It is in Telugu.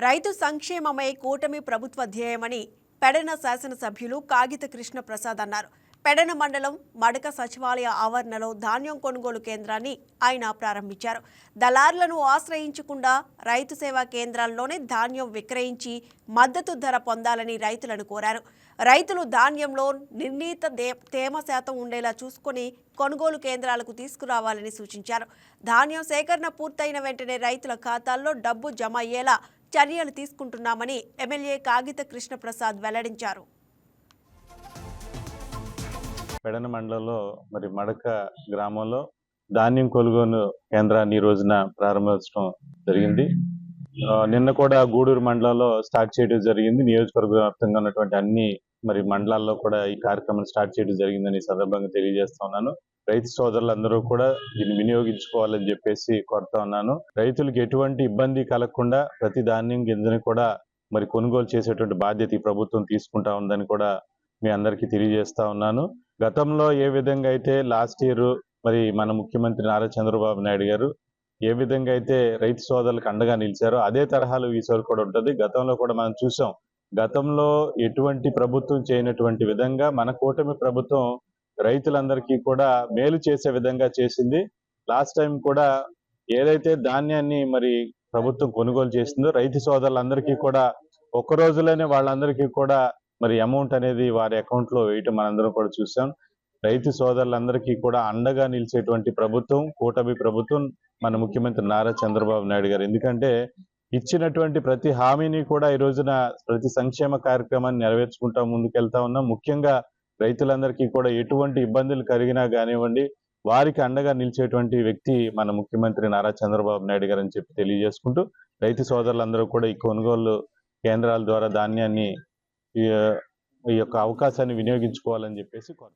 రైతు సంక్షేమమే కూటమి ప్రభుత్వ ధ్యేయమని పెడన శాసనసభ్యులు కాగిత కృష్ణ ప్రసాద్ అన్నారు. పెడన మండలం మడక సచివాలయ ఆవరణలో ధాన్యం కొనుగోలు కేంద్రాన్ని ఆయన ప్రారంభించారు. దళారులను ఆశ్రయించకుండా రైతు సేవా కేంద్రాల్లోనే ధాన్యం విక్రయించి మద్దతు ధర పొందాలని రైతులను కోరారు. రైతులు ధాన్యంలో నిర్ణీత దే- తేమ శాతం ఉండేలా చూసుకొని కొనుగోలు కేంద్రాలకు తీసుకురావాలని సూచించారు. ధాన్యం సేకరణ పూర్తయిన వెంటనే రైతుల ఖాతాల్లో డబ్బు జమ అయ్యేలా చర్యలు తీసుకుంటున్నామని ఎమ్మెల్యే కాగిత కృష్ణప్రసాద్ వెల్లడించారు. పెడన మండలంలో మరి మడక గ్రామంలో ధాన్యం కొనుగోలు కేంద్రాన్ని ఈ రోజున ప్రారంభించడం జరిగింది. ఆ, నిన్న కూడా గూడూరు మండలంలో స్టార్ట్ చేయడం జరిగింది. నియోజకవర్గ వ్యాప్తంగా ఉన్నటువంటి అన్ని మరి మండలాల్లో కూడా ఈ కార్యక్రమం స్టార్ట్ చేయడం జరిగిందని ఈ సందర్భంగా తెలియజేస్తా ఉన్నాను. రైతు సోదరులందరూ కూడా దీన్ని వినియోగించుకోవాలని చెప్పేసి కోరుతా ఉన్నాను. రైతులకు ఎటువంటి ఇబ్బంది కలగకుండా ప్రతి ధాన్యం గింజని కూడా మరి కొనుగోలు చేసేటువంటి బాధ్యత ఈ ప్రభుత్వం తీసుకుంటా ఉందని కూడా మీ అందరికీ తెలియజేస్తా ఉన్నాను. గతంలో ఏ విధంగా అయితే లాస్ట్ ఇయర్ మరి మన ముఖ్యమంత్రి నారా చంద్రబాబు నాయుడు గారు ఏ విధంగా అయితే రైతు సోదరులకు అండగా నిలిచారో అదే తరహాలో ఈసారి కూడా ఉంటుంది. గతంలో కూడా మనం చూసాం గతంలో ఎటువంటి ప్రభుత్వం చేయనటువంటి విధంగా మన కూటమి ప్రభుత్వం రైతులందరికీ కూడా మేలు చేసే విధంగా చేసింది. లాస్ట్ టైం కూడా ఏదైతే ధాన్యాన్ని మరి ప్రభుత్వం కొనుగోలు చేసిందో రైతు సోదరులందరికీ కూడా ఒక్క రోజులోనే వాళ్ళందరికీ కూడా మరి అమౌంట్ అనేది వారి అకౌంట్లో వేయటం మనందరం కూడా చూసాం. రైతు సోదరులందరికీ కూడా అండగా నిలిచేటువంటి ప్రభుత్వం కూటమి ప్రభుత్వం మన ముఖ్యమంత్రి నారా చంద్రబాబు నాయుడు గారు. ఎందుకంటే ఇచ్చినటువంటి ప్రతి హామీని కూడా ఈ రోజున ప్రతి సంక్షేమ కార్యక్రమాన్ని నెరవేర్చుకుంటా ముందుకెళ్తా ఉన్నాం. ముఖ్యంగా రైతులందరికీ కూడా ఎటువంటి ఇబ్బందులు కలిగినా కానివ్వండి వారికి అండగా నిలిచేటువంటి వ్యక్తి మన ముఖ్యమంత్రి నారా చంద్రబాబు నాయుడు గారు అని చెప్పి తెలియజేసుకుంటూ రైతు సోదరులందరూ కూడా ఈ కొనుగోలు కేంద్రాల ద్వారా ధాన్యాన్ని ఈ యొక్క అవకాశాన్ని వినియోగించుకోవాలని చెప్పేసి కోరు